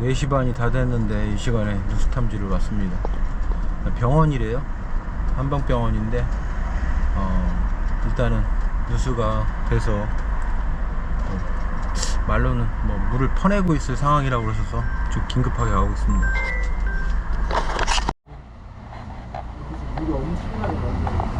4시 반이 다 됐는데 이 시간에 누수 탐지를 왔습니다. 병원이래요. 한방병원인데 어, 일단은 누수가 돼서 어, 말로는 뭐 물을 퍼내고 있을 상황이라고 그러셔서 좀 긴급하게 가고 있습니다. 물이 엄청나게 나요.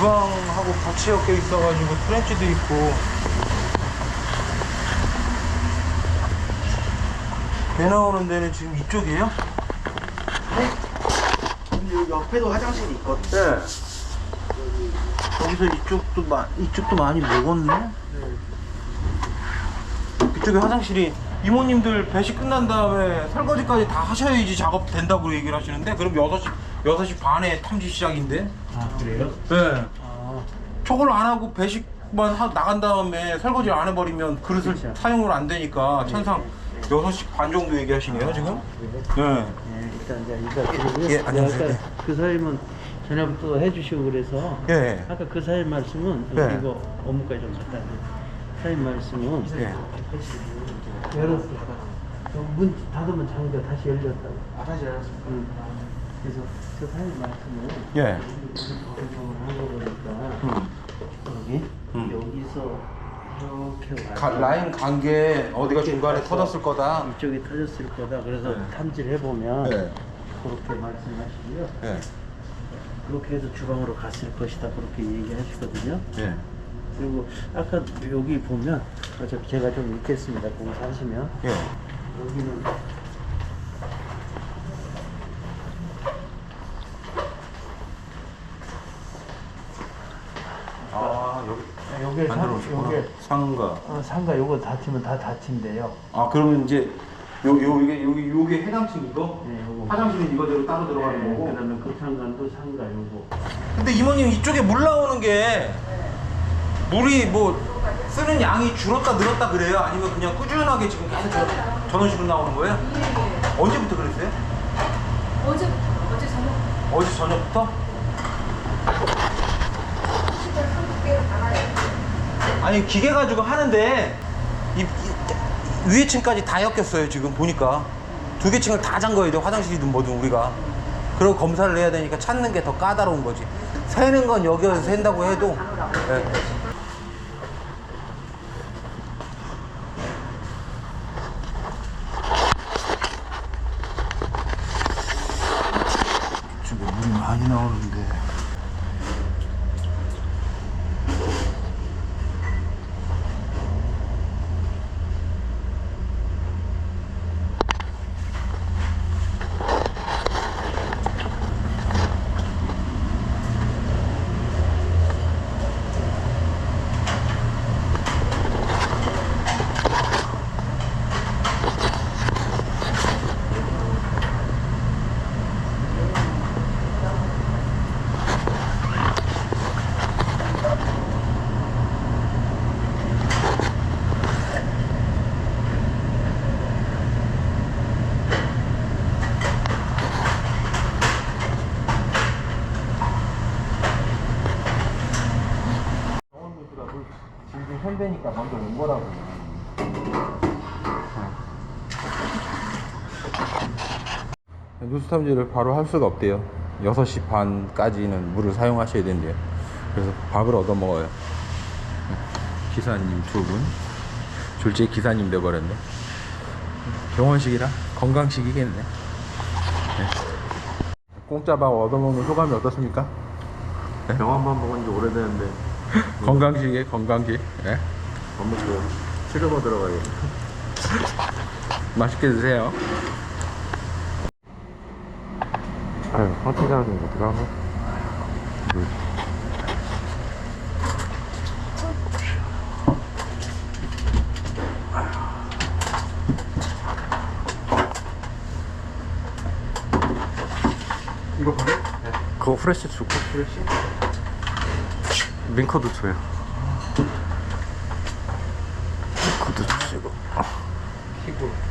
주방하고 같이 엮여 있어가지고 트렌치도 있고 배 나오는 데는 지금 이쪽이에요? 근데 여기 옆에도 화장실이 있거든. 네. 여기서 이쪽도 마, 이쪽도 많이 먹었네. 이쪽에 화장실이 이모님들 배식 끝난 다음에 설거지까지 다 하셔야지 작업 된다고 얘기를 하시는데 그럼 6시 6시 반에 탐지 시작인데. 아 그래요? 네. 아 저걸 안 하고 배식만 하, 나간 다음에 설거지를 안 해버리면 그릇을 그렇죠. 사용을 안 되니까 천상 6시 반 정도 얘기하시네요 지금? 네. 네, 일단 이제 이거 드리고요. 예, 안녕하세요. 아까 그 사임은 전화부터 해주시고 그래서 예. 아까 그 사임 말씀은 예. 이거 업무까지 좀 갖다 드려요. 사임 말씀은 예. 열었을까? 문 닫으면 장기가 다시 열렸다고. 아, 다시 알았습니다. 응. 그래서 그 사임 말씀을 예. 방송을 한 거니까 음. 여기 음. 여기서 이렇게 가, 와서 라인 간 게 어디가 중간에 터졌을 거다. 이쪽이 터졌을 거다. 그래서 네. 탐지를 해보면 네. 그렇게 말씀하시고요. 예. 그렇게 해서 주방으로 갔을 것이다. 그렇게 얘기하시거든요. 예. 그리고 아까 여기 보면 어차피 제가 좀 읽겠습니다. 공사하시면 예. 여기는 아 여기 여기 상, 만들어 여기 오셨구나. 상가. 어, 상가 요거 닫히면 다 닫힌대요. 아 그러면 이제 요, 요 이게 여기 요게 해당층 이거? 네, 요거. 화장실은 이거대로 따로 들어가는 네, 거고. 그다음에 그 상가도 상가 요거. 근데 이모님 이쪽에 물 나오는 게 물이 뭐 쓰는 양이 줄었다 늘었다 그래요? 아니면 그냥 꾸준하게 지금 계속 저, 저런 식으로 나오는 거예요? 언제부터 그랬어요? 어제부터 어제 저녁 어제 저녁부터? 아니 기계 가지고 하는데 이, 이- 위에 층까지 다 엮였어요 지금 보니까. 두 개 층을 다 잠궈야 돼 화장실이든 뭐든 우리가. 그리고 검사를 해야 되니까 찾는 게 더 까다로운 거지. 세는 건 여기서 센다고 해도. 예. 지금 물이 많이 나오는데 병원누수가 물 현대니까 먼저 온 거라고. 누수 탐지를 바로 할 수가 없대요. 6시 반까지는 물을 사용하셔야 된대요. 그래서 밥을 얻어 먹어요. 기사님 두 분. 졸지에 기사님 돼버렸네. 병원식이라 건강식이겠네. 네. 공짜 밥 얻어먹는 소감이 어떻습니까? 병원만 먹은 지 오래됐는데 건강식이에요, 건강식. 예. 밥 먹고 치료받 들어가야겠다. 맛있게 드세요. 아유, 황태자 좀 어떡하고? 이거 봐요? 그거 프레쉬 주고 프레쉬? 링커도 줘요. 링커도 이거? 피고.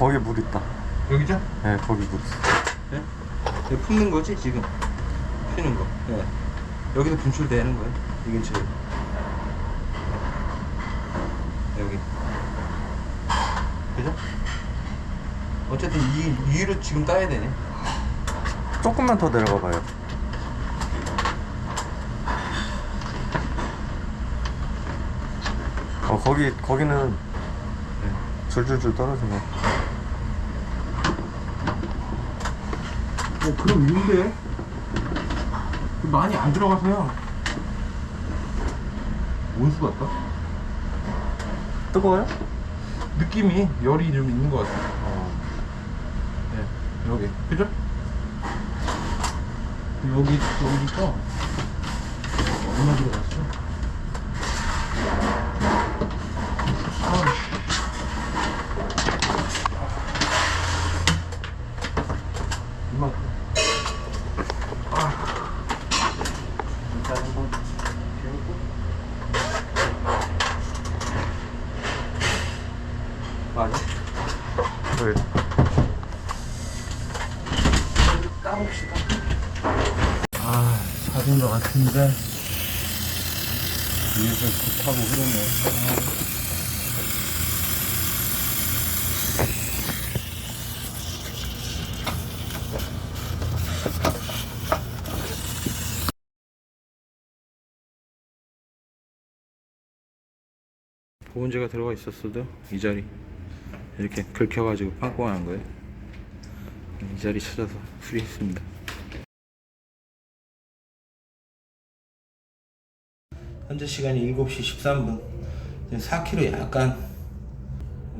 거기 물 있다. 여기죠? 네, 거기 물 있어. 네? 여기 품는 거지 지금 피는 거. 네. 여기도 분출되는 거예요. 이 근처에. 여기. 그죠? 어쨌든 이 위로 지금 따야 되네. 조금만 더 내려가 봐요. 어, 거기 거기는 줄줄줄 떨어지네. 어 그럼 위인데 많이 안 들어가서요. 온수 같다. 뜨거워요? 느낌이 열이 좀 있는 것 같아. 네, 여기 그죠? 여기 여기가 얼마 들어갔어? 이만큼. 일단 한번 비우고 맞아? 네. 까봅시다. 아, 사진 것 같은데. 위에서 굿하고 흐르네. 아. 보온재가 들어가 있었어도 이 자리 이렇게 긁혀가지고 빵꾸가 거예요. 이 자리 찾아서 수리했습니다. 현재 시간이 7시 13분. 4kg 약간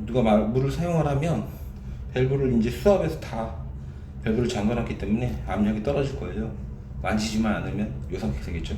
누가 말, 물을 사용을 하면 밸브를 이제 수압에서 다 밸브를 잠궈놨기 때문에 압력이 떨어질 거예요. 만지지만 않으면 요 상태 되겠죠.